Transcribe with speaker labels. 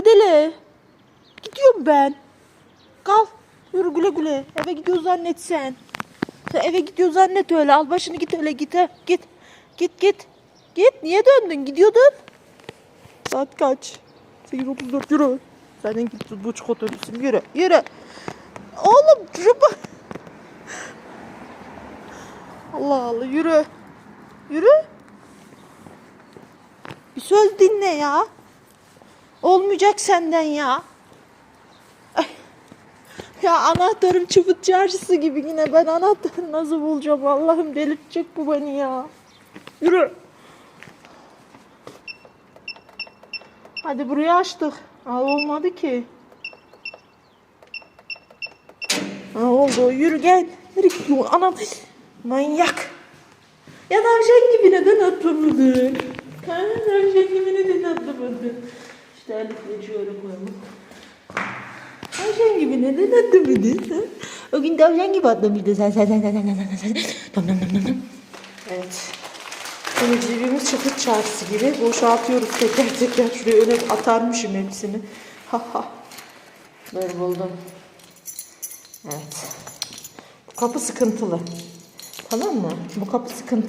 Speaker 1: Gödele. Gidiyorum ben. Kal. Yürü güle güle. Eve gidiyor zannet sen. Eve gidiyor zannet öyle. Al başını git öyle git. he. Git. Git git. Git. Niye döndün? Gidiyordun. Saat kaç? 8.34 yürü. Zaten git buçuk otobüsüm. Yürü. Yürü. Oğlum bak. Allah Allah yürü. Yürü. Bir söz dinle ya. Olmayacak senden ya. Ya anahtarım çıfıt çarşısı gibi yine ben anahtarı nasıl bulacağım Allah'ım delirtecek bu beni ya. Yürü. Hadi burayı açtık. Aa, olmadı ki. Ha, oldu. Yürü gel. Nereye? Anam. Manyak. Ya tavşan gibi neden atlamadın? Ha, Terlikle şöyle koymuş. Tavşan gibi neden attı beni? O gün tavşan gibi atlamıştı sen sen sen sen sen sen sen. Tam tam tam tam. Evet. Şimdi cebimiz çakıt çarpısı gibi boşaltıyoruz teker teker. Şuraya öyle atarmışım hepsini. Ha ha. Böyle buldum. Evet. Bu kapı sıkıntılı. Tamam mı? Bu kapı sıkıntılı.